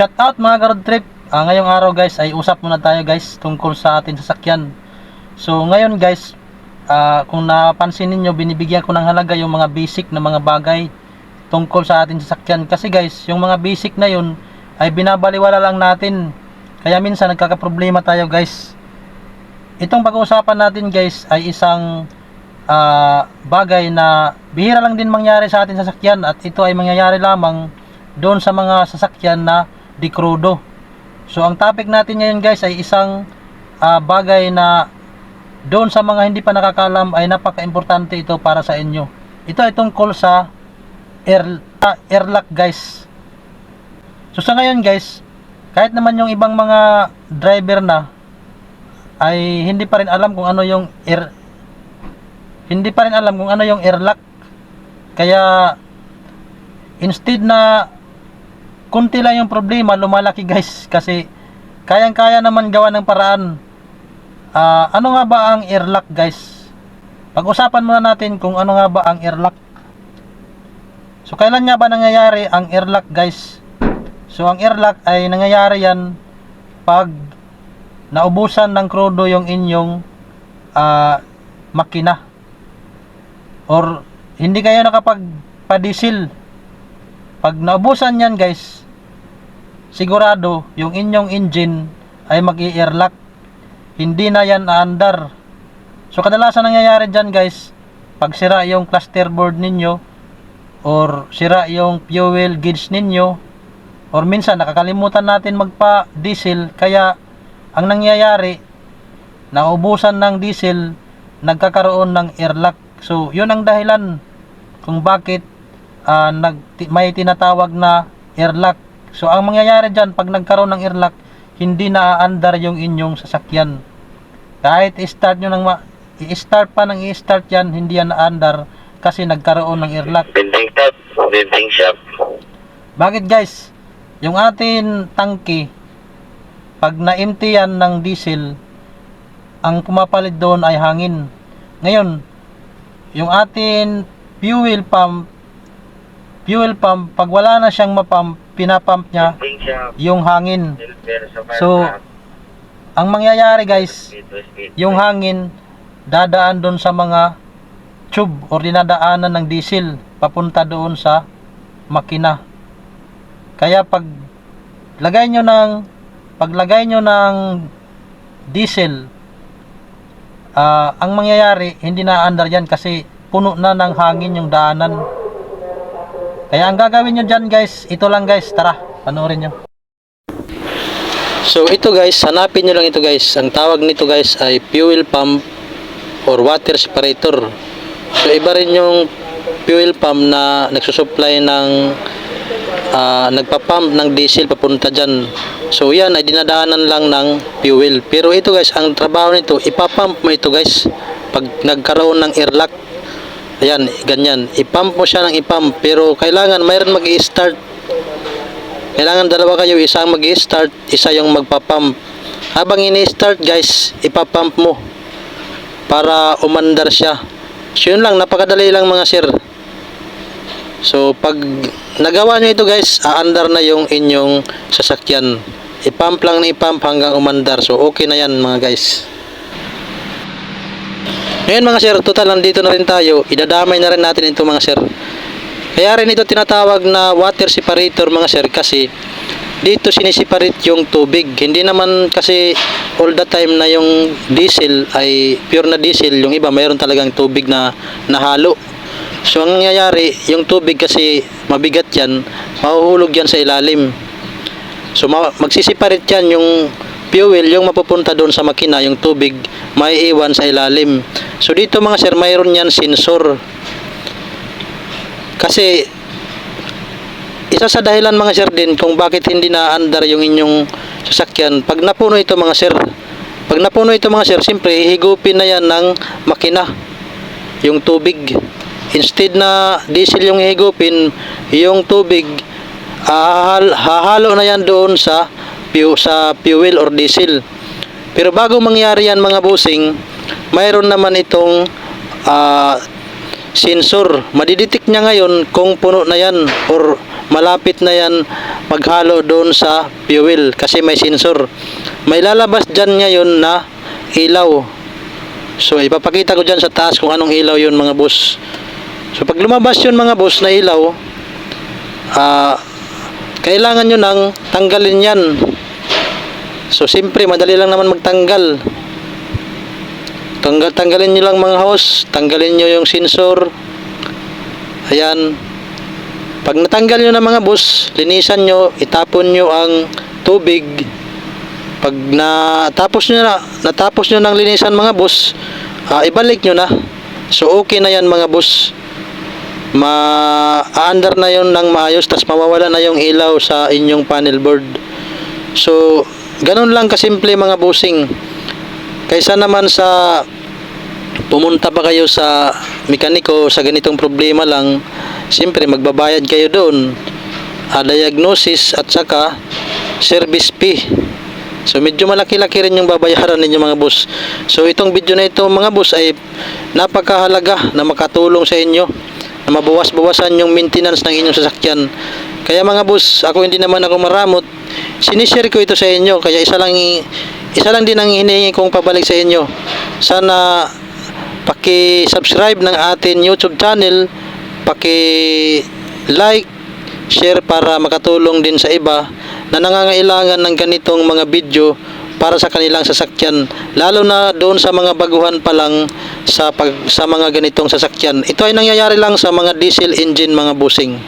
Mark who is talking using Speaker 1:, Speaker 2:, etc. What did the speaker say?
Speaker 1: shout out mga road trip. Ah, ngayong araw guys ay usap muna tayo guys tungkol sa ating sasakyan. So ngayon guys, ah, kung napansin ninyo binibigyan ko ng halaga yung mga basic na mga bagay tungkol sa ating sasakyan. Kasi guys, yung mga basic na yun ay binabaliwala lang natin. Kaya minsan nagkakaproblema tayo guys. Itong pag-uusapan natin guys ay isang ah, bagay na bihira lang din mangyari sa ating sasakyan at ito ay mangyayari lamang doon sa mga sasakyan na dekrudo. So ang topic natin ngayon guys ay isang ah, bagay na doon sa mga hindi pa nakakalam ay napaka-importante ito para sa inyo. Ito ay tungkol sa air, ah, air lock guys. So sa ngayon guys, kahit naman yung ibang mga driver na ay hindi pa rin alam kung ano yung air hindi pa rin alam kung ano yung air lock. Kaya instead na kunti lang yung problema, lumalaki guys kasi kayang-kaya naman gawa ng paraan. Ah, ano nga ba ang air lock guys? Pag-usapan muna natin kung ano nga ba ang air lock. So kailan nga ba nangyayari ang air lock guys? So ang air lock ay nangyayari yan pag naubusan ng krudo yung inyong ah, makina or hindi kayo nakapag pa-diesel pag naubusan yan guys sigurado yung inyong engine ay mag air lock hindi na yan aandar. So kadalasan nangyayari dyan guys pag sira yung cluster board ninyo or sira yung fuel gauge ninyo or minsan nakakalimutan natin magpa diesel kaya ang nangyayari naubusan ng diesel nagkakaroon ng air lock so yun ang dahilan kung bakit ah, nag, may tinatawag na air lock so ang mangyayari dyan pag nagkaroon ng air lock hindi na aandar yung inyong sasakyan kahit i-start nyo ng ma- i-start pa ng i-start yan hindi yan naandar kasi nagkaroon ng air lock
Speaker 2: Building shop. Building shop.
Speaker 1: bakit guys? Yung atin tangke, pag na-empty yan ng diesel, ang pumapalit doon ay hangin. Ngayon, yung atin fuel pump, fuel pump, pag wala na siyang mapump, pinapump niya yung hangin. So, Ang mangyayari guys, yung hangin dadaan doon sa mga tube or dinadaanan ng diesel papunta doon sa makina. Kaya pag lagay nyo ng paglagay nyo ng diesel ah, ang mangyayari hindi na andar yan kasi puno na ng hangin yung daanan. Kaya ang gagawin nyo dyan guys, ito lang guys, tara, panoorin nyo. So ito guys, hanapin nyo lang ito guys. Ang tawag nito guys ay fuel pump or water separator. So iba rin yung fuel pump na nagsusupply ng ah, nagpapump ng diesel papunta dyan. So yan ay dinadaanan lang ng fuel. Pero ito guys, ang trabaho nito, ipapump mo ito guys. Pag nagkaroon ng air lock, ayan, ganyan. Ipump mo siya ng ipump. Pero kailangan mayroon mag start kailangan dalawa kayo, isa ang mag-start, isa yung magpapump. Habang ini-start guys, ipapump mo para umandar siya. So yun lang, napakadali lang mga sir. So pag nagawa nyo ito guys, aandar na yung inyong sasakyan. Ipump lang na ipump hanggang umandar. So okay na yan mga guys. Ngayon mga sir, total nandito na rin tayo. Idadamay na rin natin ito mga sir. Kaya rin ito tinatawag na water separator mga sir kasi dito sinisiparate yung tubig. Hindi naman kasi all the time na yung diesel ay pure na diesel. Yung iba mayroon talagang tubig na nahalo. So ang nangyayari, yung tubig kasi mabigat yan, mahuhulog yan sa ilalim. So ma- magsisiparate yan yung fuel, yung mapupunta doon sa makina, yung tubig, maiiwan sa ilalim. So dito mga sir, mayroon yan sensor. Kasi isa sa dahilan mga sir din kung bakit hindi na andar yung inyong sasakyan pag napuno ito mga sir pag napuno ito mga sir siyempre higupin na yan ng makina yung tubig instead na diesel yung higupin yung tubig hahal, hahalo na yan doon sa sa fuel or diesel pero bago mangyari yan mga busing mayroon naman itong ah, sensor. Madidetect niya ngayon kung puno na yan or malapit na yan maghalo doon sa fuel kasi may sensor. May lalabas dyan ngayon na ilaw. So ipapakita ko dyan sa taas kung anong ilaw yun mga boss. So pag lumabas yun mga boss na ilaw, ah kailangan nyo nang tanggalin yan. So siyempre madali lang naman magtanggal. Tanggal tanggalin nyo lang mga host, tanggalin nyo yung sensor. Ayan. Pag natanggal nyo na mga boss, linisan nyo, itapon nyo ang tubig. Pag natapos nyo na, natapos nyo ng linisan mga boss, ah, ibalik nyo na. So okay na yan mga boss. Ma-under na yon ng maayos, tas mawawala na yung ilaw sa inyong panel board. So, ganun lang kasimple mga bossing. Kaysa naman sa pumunta pa kayo sa mekaniko sa ganitong problema lang, siyempre magbabayad kayo doon. A diagnosis at saka service fee. So medyo malaki-laki rin yung babayaran ninyo mga boss. So itong video na ito mga boss ay napakahalaga na makatulong sa inyo na mabawas-bawasan yung maintenance ng inyong sasakyan. Kaya mga boss, ako hindi naman ako maramot. Sinishare ko ito sa inyo kaya isa lang isa lang din ang hinihingi kong pabalik sa inyo. Sana paki-subscribe ng ating YouTube channel, paki-like, share para makatulong din sa iba na nangangailangan ng ganitong mga video para sa kanilang sasakyan lalo na doon sa mga baguhan pa lang sa pag sa mga ganitong sasakyan ito ay nangyayari lang sa mga diesel engine mga busing